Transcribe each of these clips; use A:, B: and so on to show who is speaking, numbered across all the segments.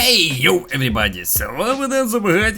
A: Хей, yo, everybody! З вами Ден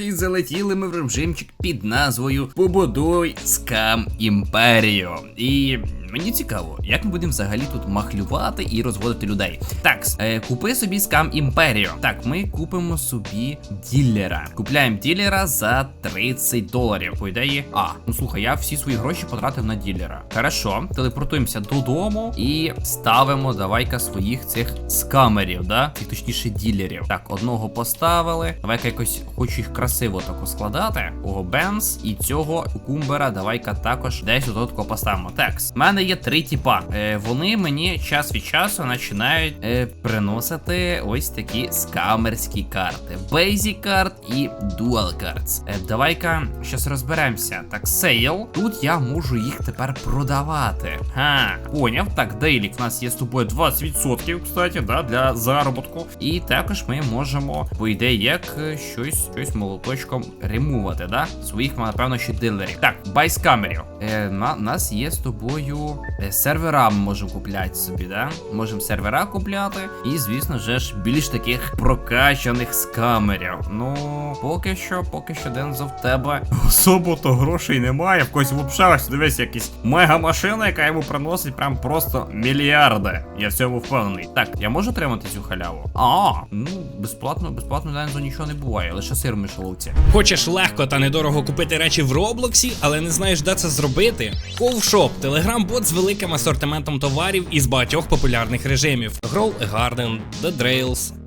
A: і залетіли ми в режимчик під назвою Побудуй скам імперію. І мені цікаво, як ми будемо взагалі тут махлювати і розводити людей. Так, е, купи собі скам імперію. Так, ми купимо собі ділера. Купляємо ділера за 30 доларів. По ідеї. А, ну слухай, я всі свої гроші потратив на ділера. Хорошо, телепортуємося додому і ставимо давай-ка своїх цих скамерів, да? Цих точніше ділерів. Так, одного поставили. Давай-ка якось хочу їх красиво тако складати. Ого, Бенс і цього кумбера. Давай-ка також десь отут поставимо. Текс. У мене є три тіпа. Е, вони мені час від часу починають е, приносити ось такі скамерські карти. Basic карт і Dual Cards. Е, давай-ка щас розберемося. Так, сейл. Тут я можу їх тепер продавати. Ха, поняв. Так, Дейлік в нас є з тобою 20%, кстати, да, для заробітку. І також ми можемо, по ідеї, як е, щось, щось молоточком ремувати, да? Своїх, напевно, ще дилерів. Так, байскамерів. Е, на, нас є з тобою е, сервера, можемо купляти собі, да? Можемо сервера купляти. І, звісно ж, більш таких прокачаних скамерів. Ну, поки що, поки що Дензо в тебе особо то грошей немає. В когось взагалі дивись, якась мега машина, яка йому приносить прям просто мільярди. Я в цьому впевнений. Так, я можу отримати цю халяву? А, ну безплатно, безплатно Дензо нічого не буває, лише сир в мишоловці.
B: Хочеш легко та недорого купити речі в Роблоксі, але не знаєш, де це зробити? Ковшоп телеграм-бот з великим асортиментом товарів із багатьох популярних режимів: Grow a Garden, The Drails,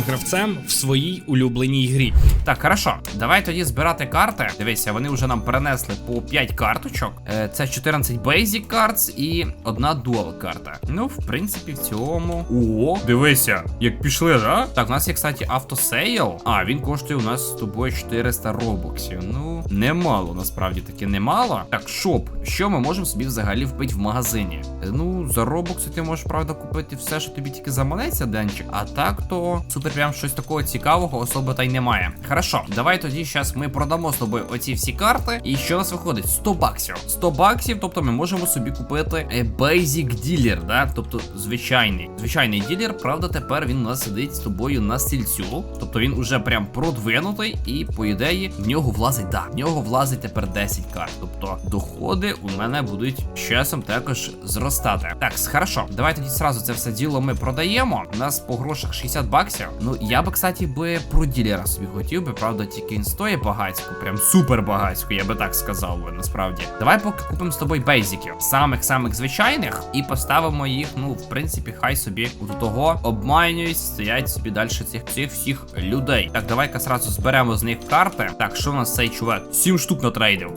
B: гравцем в своїй улюбленій грі.
A: Так, хорошо. Давай тоді збирати карти. Дивися, вони вже нам перенесли по 5 карточок. Е, Це 14 Basic Cards і одна Dual карта. Ну, в принципі, в цілому. О, дивися, як пішли, да? Так, у нас є, кстати, автосейл. А, він коштує у нас з тобою 400 робоксів. Ну, немало, насправді таки немало. Так, шоп. Що ми можемо собі взагалі вбити в магазині? Е, Ну, за робокси ти можеш, правда, купити все, що тобі тільки заманеться, Денчик. А так то супер прям щось такого цікавого особо та й немає. Хорошо, давай тоді зараз ми продамо з тобою оці всі карти. І що у нас виходить? 100 баксів. 100 баксів, тобто ми можемо собі купити е, Basic Dealer, да? Тобто звичайний. Звичайний ділер, правда, тепер він у нас сидить з тобою на стільцю. Тобто він уже прям продвинутий, і по ідеї в нього влазить, да, в нього влазить тепер 10 карт. Тобто доходи у мене будуть з часом також зростати. Так, хорошо, давай тоді зразу це все діло ми продаємо. У нас по грошах 60 баксів. Ну я би, кстати, би про ділера собі хотів би, правда, тільки він стоїть багатько, прям супер багатько, я би так сказав би, насправді. Давай поки купимо з тобою бейзиків, самих-самих звичайних, і поставимо їх, ну, в принципі, хай собі от того обманюють, стоять собі далі цих цих всіх людей. Так, давай-ка сразу зберемо з них карти. Так, що у нас цей чувак? Сім штук натрейдив.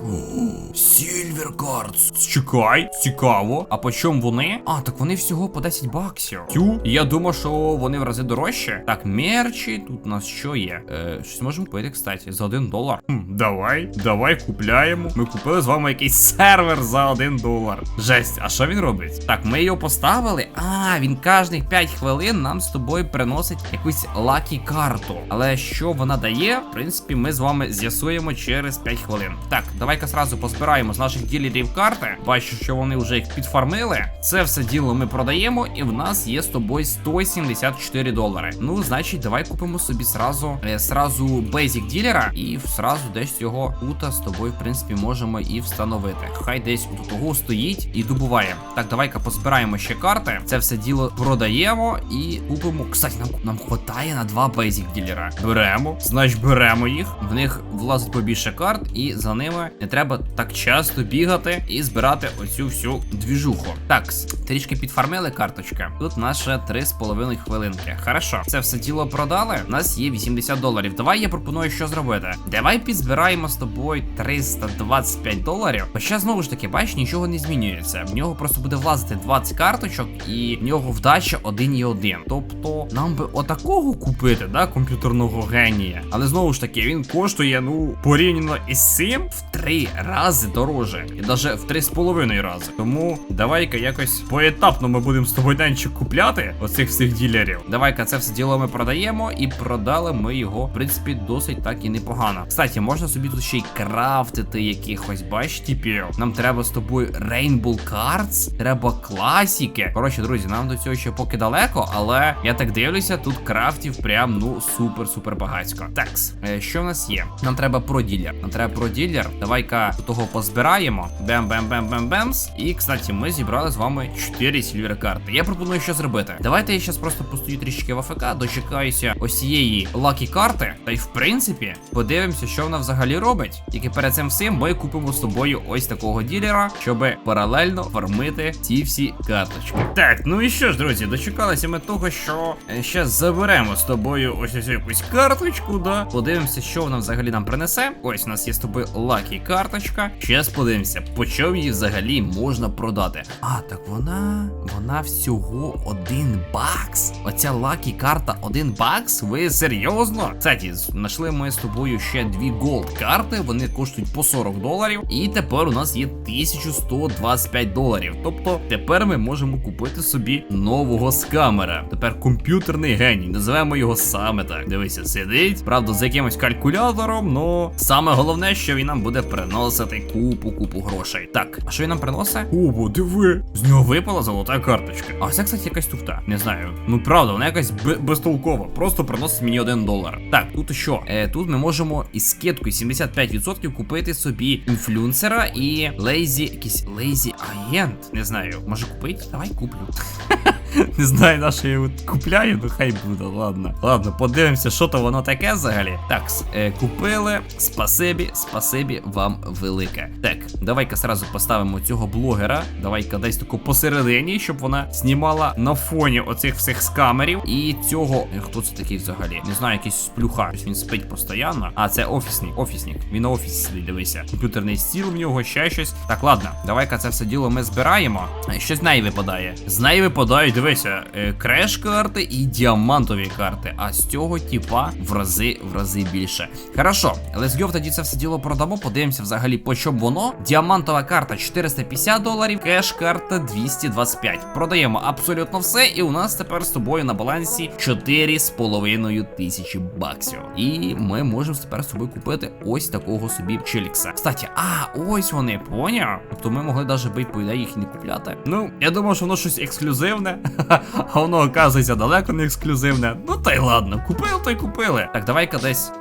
A: Сільвер Кардс. Чекай, цікаво. А по чому вони? А, так вони всього по 10 баксів. Тю, я думав, що вони в рази дорожче. Так, мерчі, тут у нас що є? Е, щось можемо купити, кстати, за 1 долар. Хм, давай, давай купляємо. Ми купили з вами якийсь сервер за 1 долар. Жесть, а що він робить? Так, ми його поставили. А, він кожних 5 хвилин нам з тобою приносить якусь лакі карту. Але що вона дає, в принципі, ми з вами з'ясуємо через 5 хвилин. Так, давай-ка сразу позбираємо з наших ділерів карти. Бачу, що вони вже їх підфармили. Це все діло ми продаємо, і в нас є з тобою 174 долари. Ну, значить, давай купимо собі сразу, е, сразу бейзик ділера, і сразу десь його тут з тобою, в принципі, можемо і встановити. Хай десь у того стоїть і добуває. Так, давай-ка позбираємо ще карти. Це все діло продаємо і купимо. Кстати, нам нам хватає на два бейзик ділера. Беремо, значить беремо їх. В них влазить побільше карт, і за ними не треба так часто бігати і збирати оцю всю двіжуху. Так, трішки підфармили карточка. Тут наше 3,5 хвилинки. Хорошо, це все діло продали. У нас є 80 доларів. Давай я пропоную, що зробити. Давай підзбираємо з тобою 325 доларів. Хоча знову ж таки, бачиш, нічого не змінюється. В нього просто буде влазити 20 карточок, і в нього вдача 1 і 1. Тобто, нам би отакого купити, да, комп'ютерного генія. Але знову ж таки, він коштує, ну, порівняно із цим в 3 рази дороже. І навіть в 3,5 рази. Тому давай-ка якось поетапно ми будемо з тобою денчик купляти оцих всіх ділерів. Давай-ка це все діло ми продаємо, і продали ми його, в принципі, досить так і непогано. Кстати, можна собі тут ще й крафтити якихось, бач, типів. Нам треба з тобою Rainbow Cards, треба класіки. Коротше, друзі, нам до цього ще поки далеко, але я так дивлюся, тут крафтів прям ну супер-супер багатько. Такс, е, що в нас є? Нам треба про ділер. Нам треба про ділер. Давай-ка того позбираємо. Бем-бем-бем-бем-бемс. І, кстати, ми зібрали з вами 4 сільвери карти. Я пропоную що зробити. Давайте я зараз просто постою трішки в АФК, дочекаюся ось цієї лакі карти. Та й в принципі подивимося, що вона взагалі робить. Тільки перед цим всім ми купимо з тобою ось такого ділера, щоб паралельно фармити ці всі карточки. Так, ну і що ж, друзі, дочекалися ми того, що ще заберемо з тобою ось ось якусь карточку, да. Подивимося, що вона взагалі нам принесе. Ось у нас є з тобою лакі карточка. Щас подивимося, по чому її взагалі можна продати. А, так вона. Вона всього один бакс. Оця лакі карта один бакс. Ви серйозно? Кстати, знайшли ми з тобою ще дві голд карти. Вони коштують по 40 доларів. І тепер у нас є 1125 доларів. Тобто тепер ми можемо купити собі нового скамера. Тепер комп'ютерний геній. Називаємо його саме так. Дивися, сидить. Правда, з якимось калькулятором, но саме головне, що він нам буде приносити купу купу грошей. Так, а що він нам приносить? О, диви. З нього випала золота карточка. А це, кстати, якась туфта. Не знаю. Ну правда, вона якась б- безтолкова. Просто приносить мені один долар. Так, тут що? Е, тут ми можемо із скидкою 75% купити собі інфлюенсера і лейзі, якийсь лейзі агент. Не знаю, може купити? Давай куплю. Не знаю, на що я його купляю, ну хай буде, ладно. Ладно, подивимося, що то воно таке взагалі. Так, е, купили. Спасибі, спасибі вам велике. Так, давай-ка сразу поставимо цього блогера. Давай-ка десь таку посередині, щоб вона знімала на фоні оцих всіх скамерів. І цього. е, Хто це такий взагалі? Не знаю, якийсь сплюха. Він спить постійно. А, це офісник, офісник. Він на офісі дивися. Комп'ютерний стіл в нього, ще щось. Так, ладно, давай-ка це все діло ми збираємо. Е, Щось з неї випадає. З неї випадають, дивися, е, креш-карти і діамантові карти. А з цього, типа, в рази в рази більше. Хорошо, let's тоді це все діло продамо. Подивимося взагалі, по чому воно. Діамантова карта 450 доларів, кеш-карта 225. Продаємо абсолютно все, і у нас тепер з тобою на балансі 4,5 тисячі баксів. І ми можемо тепер з собою купити ось такого собі челікса. Кстати, а ось вони, поняв? Тобто ми могли навіть би, по ідеї, їх не купляти. Ну, я думав, що воно щось ексклюзивне, а воно оказується далеко не ексклюзивне. Ну та й ладно, купили, то й купили. Так, давай-ка десь.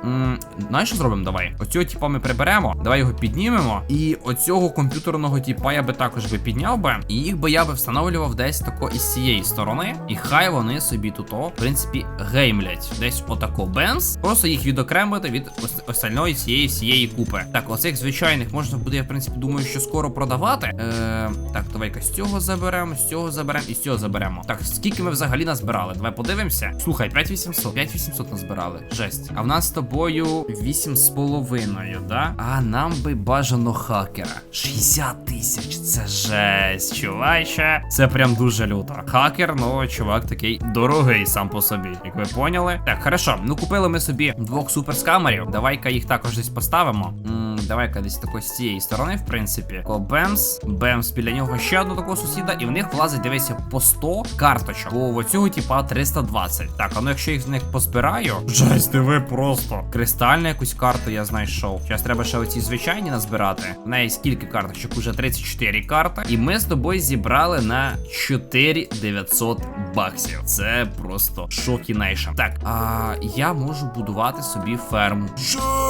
A: Знаєш, що зробимо? Давай. Оцього типа ми приберемо, давай його піднімемо. І оцього комп'ютерного типа я би також би підняв би. І їх би я би встановлював десь тако із цієї сторони. І хай вони собі тут, в принципі, геймлять. Десь отако бенз. Просто їх відокремити від остальної цієї всієї купи. Так, оцих звичайних можна буде, я в принципі думаю, що скоро продавати. Е, так, давай-ка з цього заберемо, з цього заберемо і з цього заберемо. Так, скільки ми взагалі назбирали? Давай подивимося. Слухай, 5800. 5800 назбирали. Жесть. А в нас з тобою 8,5, да? А нам би бажано хакера. 60 тисяч. Це жесть, чуваче. Це прям дуже люто. Хакер, ну чувак такий дорогий сам по собі, як ви поняли. Так, хорошо. Ну купили ми собі двох суперскамерів. Давай-ка їх також десь поставимо. Давай-ка десь тако з цієї сторони, в принципі. Ко Бемс, Бемс біля нього ще одного такого сусіда, і в них влазить, дивися, по 100 карточок. Бо в цього типа 320. Так, а ну якщо їх з них позбираю. Жесть, диви просто. Кристальну якусь карту я знайшов. Зараз треба ще оці звичайні назбирати. В неї скільки карточок? Уже 34 карти. І ми з тобою зібрали на 4900 баксів. Це просто шокінейшн. Так, а я можу будувати собі ферму. Жесть!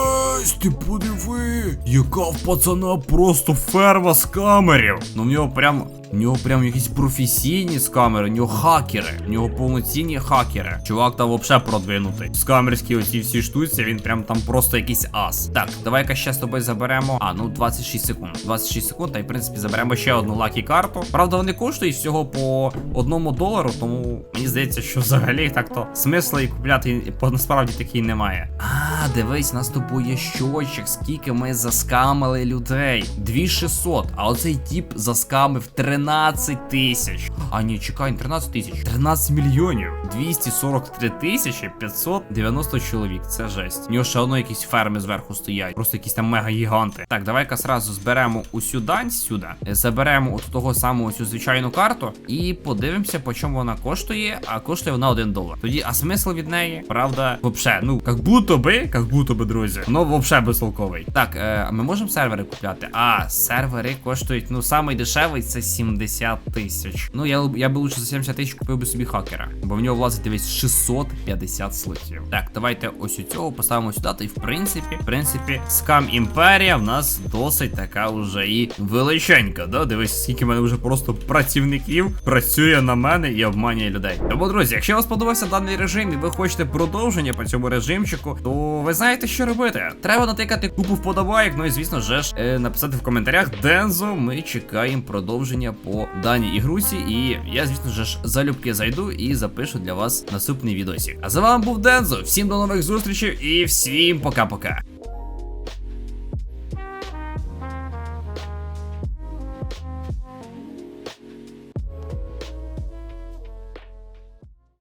A: Ось ти подиви, яка в пацана просто ферма з камерів. Ну в нього прям. В нього прям якісь професійні скамери, в нього хакери, в нього повноцінні хакери. Чувак там вообще продвинутий. Скамерські оці всі штуці, він прям там просто якийсь ас. Так, давай-ка ще з тобою заберемо. А, ну 26 секунд. 26 секунд, та й в принципі заберемо ще одну лакі карту. Правда, вони коштують всього по одному долару, тому мені здається, що взагалі так-то смисла і купляти насправді такий немає. А, дивись, нас тут є щочок, скільки ми заскамили людей. 2600, а оцей тіп заскамив 13 тисяч. А ні, чекай, 13 тисяч. 13 мільйонів. 243 тисячі 590 чоловік. Це жесть. У нього ще одно якісь ферми зверху стоять. Просто якісь там мега гіганти. Так, давай-ка сразу зберемо усю дань сюди. Заберемо от того самого цю звичайну карту і подивимося, по чому вона коштує. А коштує вона 1 долар. Тоді, а смисл від неї? Правда, вообще, ну, як будто би, як будто би, друзі. Ну, вообще безтолковий. Так, е, ми можемо сервери купляти? А, сервери коштують, ну, самий дешевий це 70 тисяч. Ну, я, я би лучше за 70 тисяч купив би собі хакера, бо в нього влазить дивись 650 слотів. Так, давайте ось у цього поставимо сюди. Й в принципі, в принципі, скам імперія в нас досить така уже і величенька. Да? Дивись, скільки в мене вже просто працівників працює на мене і обманює людей. Тому, друзі, якщо вам сподобався даний режим і ви хочете продовження по цьому режимчику, то ви знаєте, що робити. Треба натикати купу вподобайок, ну і звісно ж е, написати в коментарях Дензо. Ми чекаємо продовження по даній ігруці. І я, звісно ж, залюбки зайду і запишу для вас наступний відосик. А за вами був Дензо. Всім до нових зустрічей і всім пока-пока.